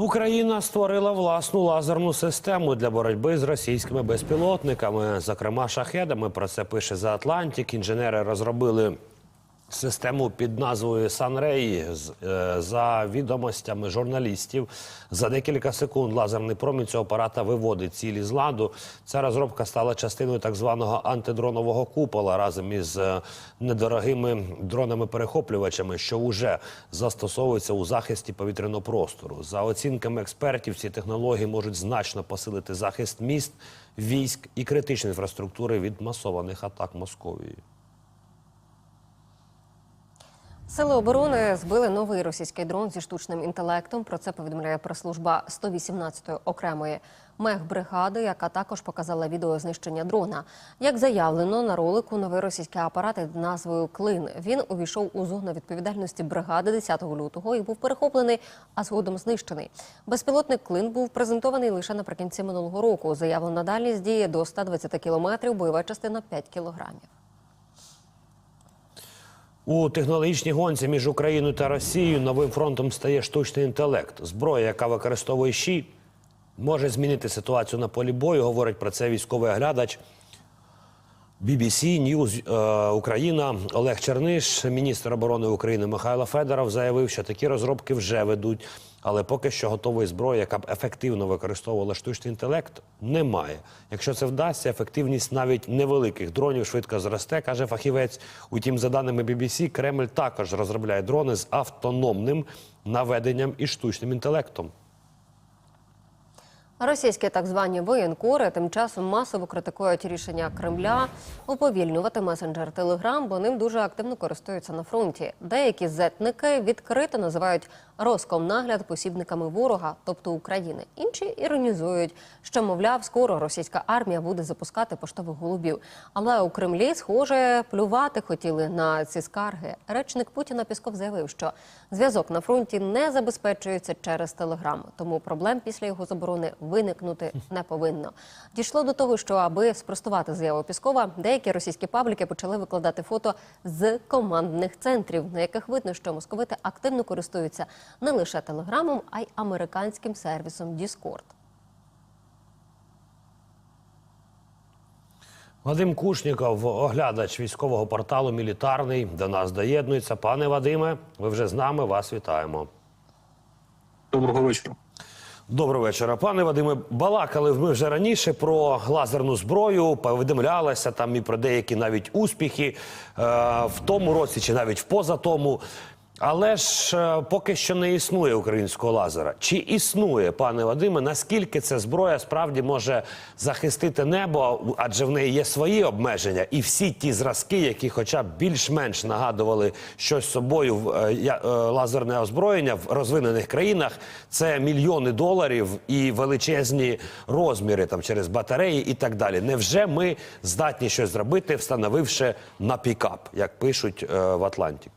Україна створила власну лазерну систему для боротьби з російськими безпілотниками, зокрема шахедами. Про це пише за Атлантик. Інженери розробили систему під назвою е, За відомостями журналістів, за декілька секунд лазерний промінь цього апарата виводить цілі з ладу. Ця розробка стала частиною так званого антидронового купола разом із е, недорогими дронами-перехоплювачами, що вже застосовуються у захисті повітряного простору. За оцінками експертів, ці технології можуть значно посилити захист міст, військ і критичної інфраструктури від масованих атак Московії. Сили оборони збили новий російський дрон зі штучним інтелектом. Про це повідомляє прес-служба 118-ї окремої мехбригади, яка також показала відео знищення дрона. Як заявлено на ролику, новий російський апарат під назвою Клин. Він увійшов у зону відповідальності бригади 10 лютого і був перехоплений, а згодом знищений. Безпілотник Клин був презентований лише наприкінці минулого року. Заявлена дальність діє до 120 кілометрів, бойова частина 5 кілограмів. У технологічній гонці між Україною та Росією новим фронтом стає штучний інтелект. Зброя, яка використовує ЩІ, може змінити ситуацію на полі бою. Говорить про це військовий оглядач BBC News е, Україна Олег Черниш, міністр оборони України Михайло Федоров, заявив, що такі розробки вже ведуть, але поки що готової зброї, яка б ефективно використовувала штучний інтелект, немає. Якщо це вдасться, ефективність навіть невеликих дронів швидко зросте, каже фахівець. Утім, за даними BBC, Кремль також розробляє дрони з автономним наведенням і штучним інтелектом. Російські так звані воєнкори тим часом масово критикують рішення Кремля уповільнювати месенджер Телеграм, бо ним дуже активно користуються на фронті. Деякі зетники відкрито називають Роскомнагляд посібниками ворога, тобто України. Інші іронізують, що мовляв, скоро російська армія буде запускати поштових голубів. Але у Кремлі, схоже, плювати хотіли на ці скарги. Речник Путіна Пісков заявив, що зв'язок на фронті не забезпечується через телеграм, тому проблем після його заборони виникнути не повинно. Дійшло до того, що аби спростувати заяву Піскова, деякі російські пабліки почали викладати фото з командних центрів, на яких видно, що московити активно користуються не лише телеграмом, а й американським сервісом Discord. Вадим Кушніков, оглядач військового порталу Мілітарний, до нас доєднується. Пане Вадиме, ви вже з нами. Вас вітаємо. Доброго вечора. Доброго вечора, пане Вадиме. Балакали ми вже раніше про лазерну зброю. Повідомлялися там і про деякі навіть успіхи е, в тому році, чи навіть в позатому. Але ж е, поки що не існує українського лазера. Чи існує, пане Вадиме, наскільки ця зброя справді може захистити небо? Адже в неї є свої обмеження, і всі ті зразки, які, хоча б більш-менш нагадували щось собою в е, е, лазерне озброєння в розвинених країнах, це мільйони доларів і величезні розміри там через батареї і так далі. Невже ми здатні щось зробити, встановивши на пікап, як пишуть в Атлантик?